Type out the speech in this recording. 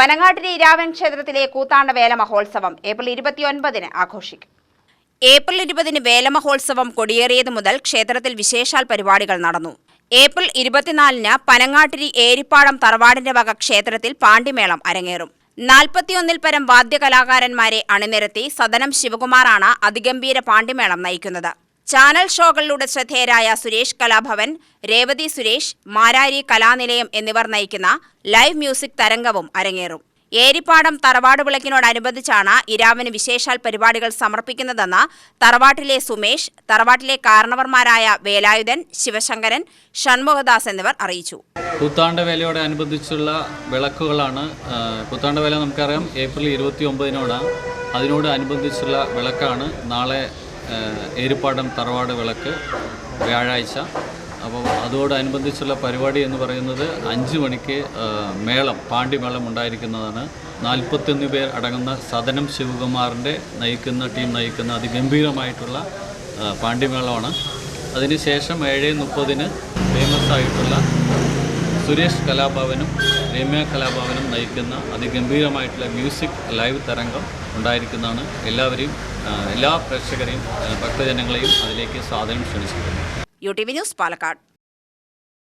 പനങ്ങാട്ടിരി ഇരാവൻ ക്ഷേത്രത്തിലെ കൂത്താണ്ട വേല മഹോത്സവം ഏപ്രിൽ ഇരുപത്തിയൊൻപതിന് ആഘോഷിക്കും. ഏപ്രിൽ ഇരുപതിന് വേലമഹോത്സവം കൊടിയേറിയത് മുതൽ ക്ഷേത്രത്തിൽ വിശേഷാൽ പരിപാടികൾ നടന്നു. ഏപ്രിൽ ഇരുപത്തിനാലിന് പനങ്ങാട്ടിരി ഏരിപ്പാടം തറവാടിന്റെ വക ക്ഷേത്രത്തിൽ പാണ്ടിമേളം അരങ്ങേറും. നാൽപ്പത്തിയൊന്നിൽ പരം വാദ്യകലാകാരന്മാരെ അണിനിരത്തി സദനം ശിവകുമാറാണ് അതിഗംഭീര പാണ്ടിമേളം നയിക്കുന്നത്. ചാനൽ ഷോകളിലൂടെ ശ്രദ്ധേയരായ സുരേഷ് കലാഭവൻ രേവതി സുരേഷ് മാരാരി കലാനിലയം എന്നിവർ നയിക്കുന്ന ലൈവ് മ്യൂസിക് തരംഗവും അരങ്ങേറും. ഏരിപ്പാടം തറവാട് വിളക്കിനോടനുബന്ധിച്ചാണ് ഇരാവിന് വിശേഷാൽ പരിപാടികൾ സമർപ്പിക്കുന്നതെന്ന് തറവാട്ടിലെ സുമേഷ് തറവാട്ടിലെ കാരണവർമാരായ വേലായുധൻ ശിവശങ്കരൻ ഷൺമുഖദാസ് എന്നിവർ അറിയിച്ചു. പുത്താണ്ട വേലയോടനുബന്ധിച്ചുള്ള വിളക്കുകളാണ് പുത്താണ്ട വേല നമുക്കറിയാം ഏപ്രിൽ ഇരുപത്തി ഒമ്പതിനോടാണ് അതിനോട് അനുബന്ധിച്ചുള്ള വിളക്കാണ്. നാളെ ഏരിപ്പാടം തറവാട് വിളക്ക് വ്യാഴാഴ്ച. അപ്പോൾ അതോടനുബന്ധിച്ചുള്ള പരിപാടി എന്ന് പറയുന്നത് അഞ്ച് മണിക്ക് മേളം പാണ്ഡിമേളം ഉണ്ടായിരിക്കുന്നതാണ്. നാൽപ്പത്തൊന്ന് പേർ അടങ്ങുന്ന സദനം ശിവകുമാറിന്റെ നയിക്കുന്ന ടീം നയിക്കുന്ന അതിഗംഭീരമായിട്ടുള്ള പാണ്ഡിമേളമാണ് അതിനുശേഷം ഏഴ് മുപ്പതിന് ഫേമസ് ആയിട്ടുള്ള സുരേഷ് കലാഭവനും രമ്യ കലാഭവനും നയിക്കുന്ന അതിഗംഭീരമായിട്ടുള്ള മ്യൂസിക് ലൈവ് തരംഗം ഉണ്ടായിരിക്കുന്നതാണ്. എല്ലാവരെയും എല്ലാ പ്രേക്ഷകരെയും ഭക്തജനങ്ങളെയും അതിലേക്ക് സ്വാധീനം ക്ഷണിച്ചിട്ടുണ്ട് U T V news Palakkad.